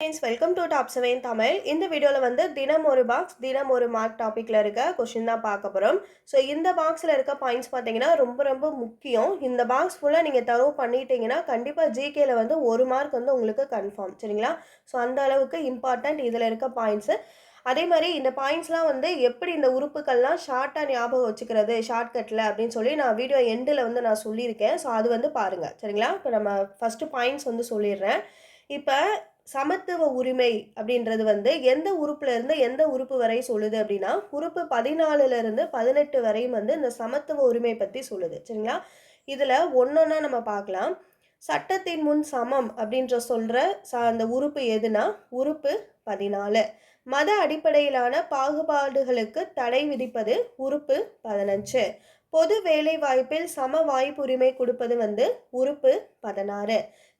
Friends welcome to top seven Tamil இந்த வீடியோவில் வந்து தினம் ஒரு பாக்ஸ் தினம் ஒரு மார்க் டாப்பிக்கில் இருக்க கொஷின் தான் பார்க்க போகிறோம் ஸோ இந்த பாக்ஸில் இருக்க பாயிண்ட்ஸ் பார்த்தீங்கன்னா ரொம்ப ரொம்ப முக்கியம். இந்த பாக்ஸ் ஃபுல்லாக நீங்கள் தரவு பண்ணிட்டீங்கன்னா கண்டிப்பாக ஜிகேல வந்து ஒரு மார்க் வந்து உங்களுக்கு கன்ஃபார்ம் சரிங்களா? ஸோ அந்த அளவுக்கு இம்பார்ட்டண்ட் இதில் இருக்க பாயிண்ட்ஸு அதே மாதிரி இந்த பாயிண்ட்ஸ்லாம் வந்து எப்படி இந்த உறுப்புகள்லாம் ஷார்ட்டாக ஞாபகம் வச்சுக்கிறது ஷார்ட்கட்டில் அப்படின்னு சொல்லி நான் வீடியோ எண்டில் வந்து நான் சொல்லியிருக்கேன். ஸோ அது வந்து பாருங்கள் சரிங்களா? இப்போ நம்ம ஃபஸ்ட்டு பாயிண்ட்ஸ் வந்து சொல்லிடுறேன். இப்போ சமத்துவ உரிமை அப்படின்றது வந்து எந்த உறுப்புலேருந்து எந்த உறுப்பு வரை சொல்லுது அப்படின்னா உறுப்பு பதினாலுலேருந்து பதினெட்டு வரையும் வந்து இந்த சமத்துவ உரிமை பற்றி சொல்லுது. சரிங்களா? இதில் ஒன்றொன்னா நம்ம பார்க்கலாம் சட்டத்தின் முன் சமம் அப்படின்ற சொல்கிற ச அந்த உறுப்பு எதுனா உறுப்பு பதினாலு. மத அடிப்படையிலான பாகுபாடுகளுக்கு தடை விதிப்பது உறுப்பு பதினஞ்சு. பொது வேலை வாய்ப்பில் சம வாய்ப்புரிமை கொடுப்பது வந்து உறுப்பு பதினாறு.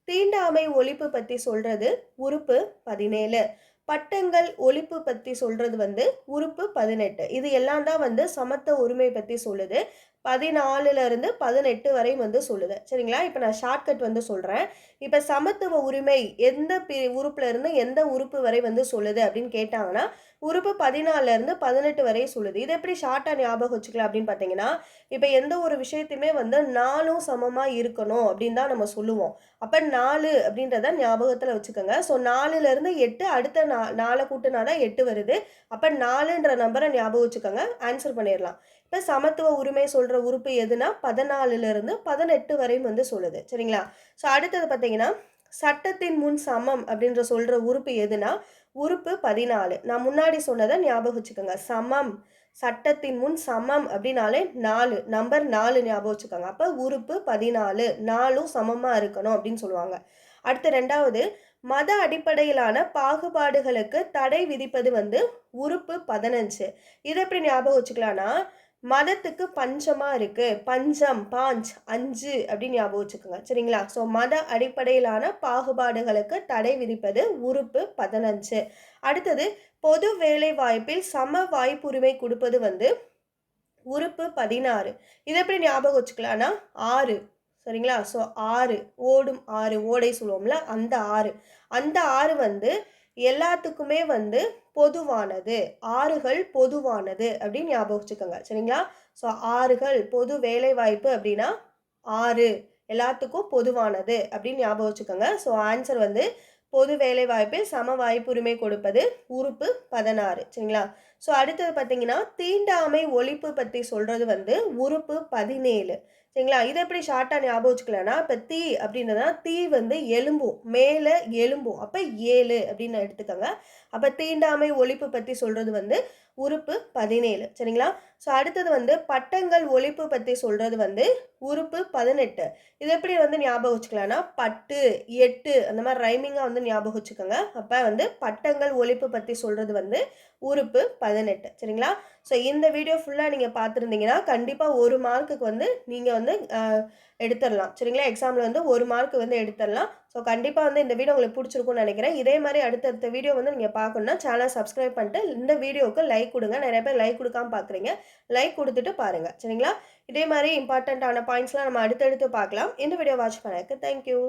தீண்டாமை ஒழிப்பு பற்றி சொல்கிறது உறுப்பு பதினேழு. பட்டங்கள் ஒழிப்பு பற்றி சொல்கிறது வந்து உறுப்பு பதினெட்டு. இது எல்லாம் தான் வந்து சமத்த உரிமை பற்றி சொல்லுது. பதினாலுலேருந்து பதினெட்டு வரையும் வந்து சொல்லுது. சரிங்களா? இப்போ நான் ஷார்ட்கட் வந்து சொல்கிறேன் இப்போ சமத்துவ உரிமை எந்த பி உறுப்புல இருந்து எந்த உறுப்பு வரை வந்து சொல்லுது அப்படின்னு கேட்டாங்கன்னா உறுப்பு பதினாலுலேருந்து பதினெட்டு வரையும் சொல்லுது. இது எப்படி ஷார்ட்டாக ஞாபகம் வச்சுக்கலாம் அப்படின்னு பார்த்தீங்கன்னா இப்போ எந்த ஒரு விஷயத்தையுமே வந்து நாலும் சமமாக இருக்கணும் அப்படின்னு தான் நம்ம சொல்லுவோம். அப்போ நாலு அப்படின்றத ஞாபகத்தில் வச்சுக்கோங்க. ஸோ நாலுலேருந்து எட்டு அடுத்த நா நாலை கூட்டினா தான் எட்டு வருது. அப்போ நாலுன்ற நம்பரை ஞாபகம் வச்சுக்கோங்க. ஆன்சர் பண்ணிடலாம். இப்போ சமத்துவ உரிமை சொல்கிற உறுப்பு எதுனா பதினாலுலேருந்து பதினெட்டு வரையும் வந்து சொல்லுது. சரிங்களா? ஸோ அடுத்தது பார்த்தீங்கன்னா சட்டத்தின் முன் சமம் அப்படின்ற சொல்கிற உறுப்பு எதுனா உறுப்பு பதினாலு. நான் முன்னாடி சொன்னதை ஞாபகம் வச்சுக்கோங்க. சமம் சட்டத்தின் முன் சமம் அப்படின்னாலே நாலு. நம்பர் நாலு ஞாபகம் வச்சுக்கோங்க. அப்போ உறுப்பு பதினாலு. நாலும் சமமாக இருக்கணும் அப்படின்னு சொல்லுவாங்க. அடுத்து ரெண்டாவது மத அடிப்படையிலான பாகுபாடுகளுக்கு தடை விதிப்பது வந்து உறுப்பு பதினஞ்சு. இதை எப்படி ஞாபகம் வச்சுக்கலான்னா மதத்துக்கு பஞ்சமாக இருக்குது பஞ்சம் பாஞ்ச் அஞ்சு அப்படின்னு ஞாபகம் வச்சுக்கோங்க. சரிங்களா? ஸோ மத அடிப்படையிலான பாகுபாடுகளுக்கு தடை விதிப்பது உறுப்பு பதினஞ்சு. அடுத்தது பொது வேலை வாய்ப்பில் சம வாய்ப்புரிமை கொடுப்பது வந்து உறுப்பு பதினாறு. இதை எப்படி ஞாபகம் வச்சுக்கலாம்னா ஆறு. சரிங்களா? ஸோ ஆறு. ஓடும் ஆறு. ஓடை சொல்லுவோம்ல? அந்த ஆறு. அந்த ஆறு வந்து எல்லாத்துக்குமே வந்து பொதுவானது. ஆறுகள் பொதுவானது அப்படின்னு ஞாபகம் வச்சுக்கோங்க. சரிங்களா? ஸோ ஆறுகள் பொது வேலை வாய்ப்பு அப்படின்னா ஆறு. எல்லாத்துக்கும் பொதுவானது அப்படின்னு ஞாபகம் வச்சுக்கோங்க. ஸோ ஆன்சர் வந்து பொது வேலை வாய்ப்பில் சம வாய்ப்புரிமை கொடுப்பது உறுப்பு பதினாறு. சரிங்களா? ஸோ அடுத்தது பார்த்தீங்கன்னா தீண்டாமை ஒழிப்பு பற்றி சொல்கிறது வந்து உறுப்பு பதினேழு. சரிங்களா? இதை எப்படி ஷார்ட்டாக ஞாபகம் வச்சுக்கலனா இப்போ தீ அப்படின்றதுனா தீ வந்து எலும்பும் மேலே எலும்பும் அப்போ ஏழு அப்படின்னு எடுத்துக்கோங்க. அப்போ தீண்டாமை ஒழிப்பு பற்றி சொல்கிறது வந்து உறுப்பு பதினேழு. சரிங்களா? ஸோ அடுத்தது வந்து பட்டங்கள் ஒழிப்பு பற்றி சொல்கிறது வந்து உறுப்பு பதினெட்டு. இது எப்படி வந்து ஞாபகம் வச்சுக்கலாம்னா பட்டு எட்டு அந்த மாதிரி ரைமிங்காக வந்து ஞாபகம் வச்சுக்கோங்க. அப்போ வந்து பட்டங்கள் ஒழிப்பு பற்றி சொல்கிறது வந்து உறுப்பு பதினெட்டு சரிங்களா? ஸோ இந்த வீடியோ ஃபுல்லாக நீங்கள் பார்த்துருந்தீங்கன்னா கண்டிப்பாக ஒரு மார்க்குக்கு வந்து நீங்கள் வந்து எடுத்துடலாம் சரிங்களா? எக்ஸாமில் வந்து ஒரு மார்க் வந்து எடுத்துடலாம் ஸோ கண்டிப்பாக வந்து இந்த வீடியோ உங்களுக்கு பிடிச்சிருக்கும்னு நினைக்கிறேன். இதே மாதிரி அடுத்தடுத்த வீடியோ வந்து நீங்கள் பார்க்கணுன்னா சேனல் சப்ஸ்கிரைப் பண்ணிட்டு இந்த வீடியோவுக்கு லைக் கொடுங்க. நிறைய பேர் லைக் கொடுக்காம பார்க்குறீங்க. லைக் கொடுத்துட்டு பாருங்கள் சரிங்களா? இதே மாதிரி இம்பார்ட்டண்ட்டான பாயிண்ட்ஸ்லாம் நம்ம அடுத்தடுத்து பார்க்கலாம். இந்த வீடியோ வாட்ச் பண்ணதுக்கு தேங்க்யூ